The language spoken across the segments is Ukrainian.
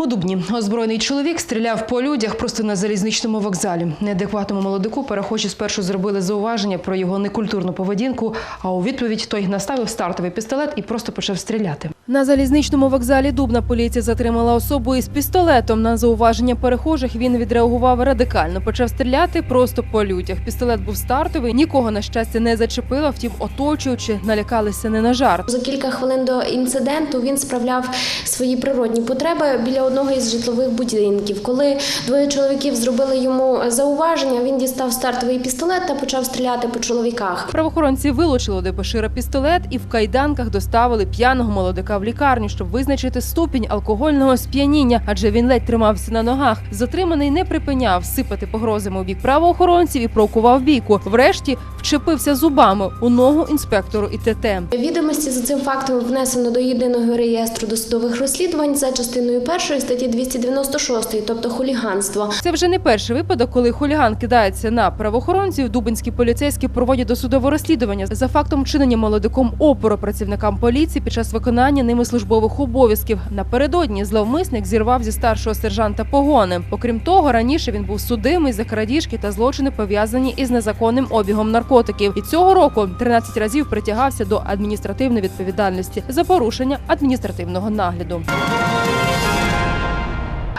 У Дубні озброєний чоловік стріляв по людях просто на залізничному вокзалі. Неадекватному молодику перехожі спершу зробили зауваження про його некультурну поведінку. А у відповідь той наставив стартовий пістолет і просто почав стріляти. На залізничному вокзалі Дубна поліція затримала особу із пістолетом. На зауваження перехожих він відреагував радикально. Почав стріляти просто по людях. Пістолет був стартовий, нікого на щастя не зачепило. Втім, оточуючи, налякалися не на жарт. За кілька хвилин до інциденту він справляв свої природні потреби біля одного із житлових будинків. Коли двоє чоловіків зробили йому зауваження, він дістав стартовий пістолет та почав стріляти по чоловіках. Правоохоронці вилучили у Дебошира пістолет і в кайданках доставили п'яного молодика в лікарню, щоб визначити ступінь алкогольного сп'яніння, адже він ледь тримався на ногах. Затриманий не припиняв сипати погрозами у бік правоохоронців і провокував бійку. Врешті вчепився зубами у ногу інспектору ІТТ. Відомості за цим фактом внесено до єдиного реєстру досудових розслідувань за частиною першої статті 296, тобто хуліганство. Це вже не перший випадок, коли хуліган кидається на правоохоронців. Дубинські поліцейські проводять досудове розслідування за фактом вчинення молодиком опору працівникам поліції під час виконання ними службових обов'язків. Напередодні зловмисник зірвав зі старшого сержанта погони. Окрім того, раніше він був судимий за крадіжки та злочини пов'язані із незаконним обігом наркотиків. І цього року 13 разів притягався до адміністративної відповідальності за порушення адміністративного нагляду.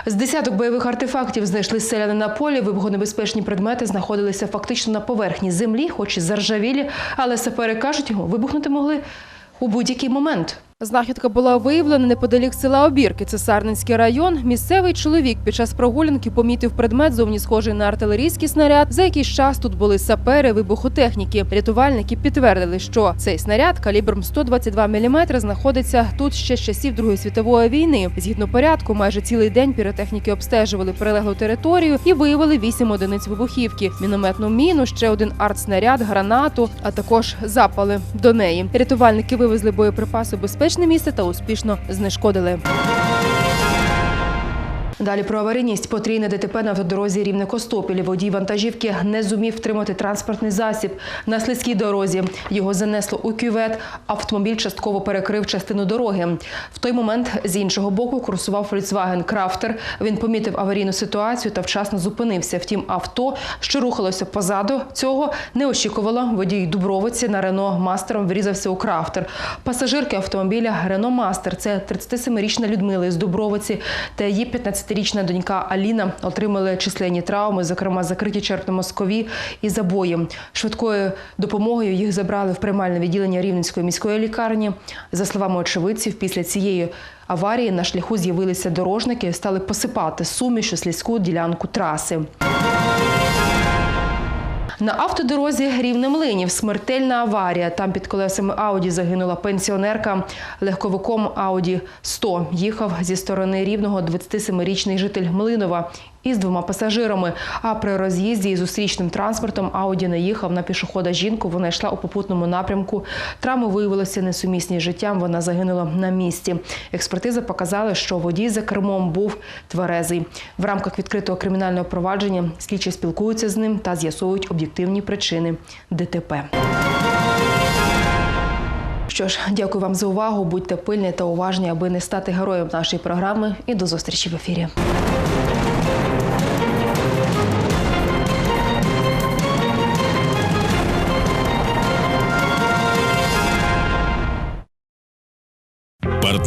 З десяток бойових артефактів знайшли селяни на полі. Вибухонебезпечні предмети знаходилися фактично на поверхні землі, хоч і заржавілі, але сапери кажуть, вибухнути могли у будь-який момент. Знахідка була виявлена неподалік села Обірки, це район. Місцевий чоловік під час прогулянки помітив предмет, зовні схожий на артилерійський снаряд. За якийсь час тут були сапери вибухотехніки. Рятувальники підтвердили, що цей снаряд калібром 122 мм знаходиться тут ще з часів Другої світової війни. Згідно порядку, майже цілий день піротехніки обстежували прилеглу територію і виявили вісім одиниць вибухівки, мінометну міну, ще один артснаряд, гранату, а також запали до неї. Рятувальники вивезли боєприпаси у безпечне місце та успішно знешкодили. Далі про аварійність потрійне ДТП на автодорозі рівне Костопілі. Водій вантажівки не зумів втримати транспортний засіб на слизькій дорозі. Його занесло у кювет. Автомобіль частково перекрив частину дороги. В той момент з іншого боку курсував Volkswagen Крафтер. Він помітив аварійну ситуацію та вчасно зупинився. Втім, авто, що рухалося позаду цього, не очікувало. Водій Дубровиці на Рено Мастером врізався у крафтер. Пасажирки автомобіля Рено Мастер це 37-річна Людмила з Дубровиці та її 15-річна донька Аліна отримали численні травми, зокрема закриті черпно-мозкові і забої. Швидкою допомогою їх забрали в приймальне відділення Рівненської міської лікарні. За словами очевидців, після цієї аварії на шляху з'явилися дорожники, стали посипати суміш у слізьку ділянку траси. На автодорозі рівне млинів смертельна аварія. Там під колесами Ауді загинула пенсіонерка. Легковиком Ауді 100 їхав зі сторони рівного 27-річний житель Млинова із двома пасажирами. А при роз'їзді із зустрічним транспортом Ауді наїхав на пішохода жінку. Вона йшла у попутному напрямку. Травми виявилися несумісні з життям. Вона загинула на місці. Експертиза показала, що водій за кермом був тверезий. В рамках відкритого кримінального провадження слідчі спілкуються з ним та з'ясовують об'єктивні причини ДТП. Що ж, дякую вам за увагу. Будьте пильні та уважні, аби не стати героєм нашої програми. І до зустрічі в ефірі.